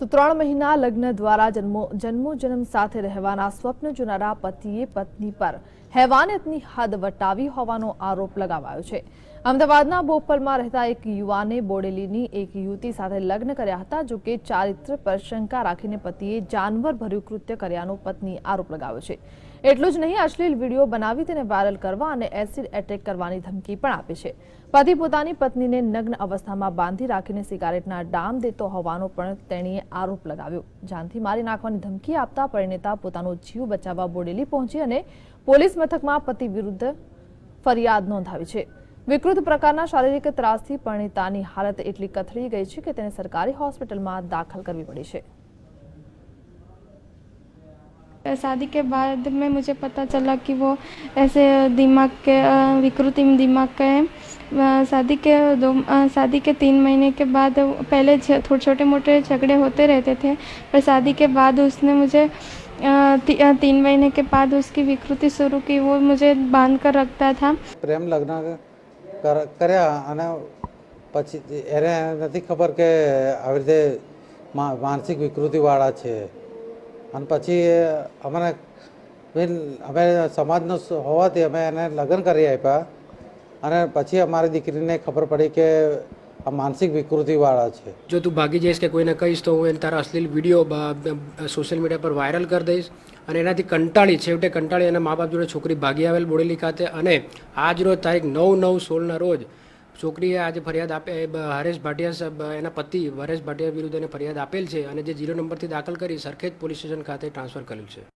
તો ત્રણ મહિના લગ્ન દ્વારા જન્મો જન્મો જન્મ સાથે રહેવાના સ્વપ્ન જોનારા પતિએ પત્ની પર હેવાનિયતની હદ વટાવી હોવાનો આરોપ લગાવાયો છે. અમદાવાદના બોપલમાં રહેતા એક યુવાને બોડેલીની એક યુવતી સાથે લગ્ન કર્યા હતા, જો કે ચારિત્ર પર શંકા રાખીને પતિએ જાનવર ભર્યું કૃત્ય કર્યાનો પત્ની આરોપ લગાવ્યો છે. એટલું જ નહીં, અશ્લીલ વીડિયો બનાવી તેને વાયરલ કરવા અને એસિડ એટેક કરવાની ધમકી પણ આપે છે. પતિ પોતાની પત્નીને નગ્ન અવસ્થામાં બાંધી રાખીને સિગારેટના ડામ દેતો હોવાનો પણ તેણીએ આરોપ લગાવ્યો. જાનથી મારી નાખવાની ધમકી આપતા પરિણેતા પોતાનો જીવ બચાવવા બોડેલી પહોંચી અને પોલીસ મથકમાં પતિ વિરુદ્ધ ફરિયાદ નોંધાવી છે. વિકૃત પ્રકારના શારીરિક ત્રાસથી પરિણીતાની હાલત એટલી કથળી ગઈ છે કે તેને સરકારી હોસ્પિટલમાં દાખલ કરવી પડી છે. शादी के बाद में मुझे पता चला कि वो ऐसे दिमाग के अ, विकृति में दिमाग का है अ, शादी के दो अ, शादी के तीन महीने के बाद पहले छ- थोड़े छोटे मोटे झगड़े होते रहते थे पर शादी के बाद उसने मुझे अ, ती, अ, तीन महीने के बाद उसकी विकृति शुरू की वो मुझे बांध कर रखता था પ્રેમ લગ્ન કર- કર્યા અને પછી એને નથી ખબર કે આવી રીતે મા- માનસિક વિકૃતિવાળા છે અને પછી અમને અમે સમાજનો હોવાથી અમે એને લગ્ન કરી આપ્યા. અને પછી અમારી દીકરીને ખબર પડી કે આ માનસિક વિકૃતિવાળા છે. જો તું ભાગી જઈશ કે કોઈને કહીશ તો હું એને તારા અશ્લીલ વીડિયો સોશિયલ મીડિયા પર વાયરલ કરી દઈશ. અને એનાથી કંટાળી, છેવટે કંટાળી અને મા બાપ જોડે છોકરી ભાગી આવેલ બોડેલી ખાતે. અને આજ રોજ તારીખ નવ નવ સોળના રોજ છોકરીએ આજે ફરિયાદ આપે હરેશ ભાટિયા એના પતિ હરેશ ભાટિયા વિરુદ્ધ એને ફરિયાદ આપેલ છે અને જે જીરો નંબરથી દાખલ કરી સરખેજ પોલીસ સ્ટેશન ખાતે ટ્રાન્સફર કરેલ છે.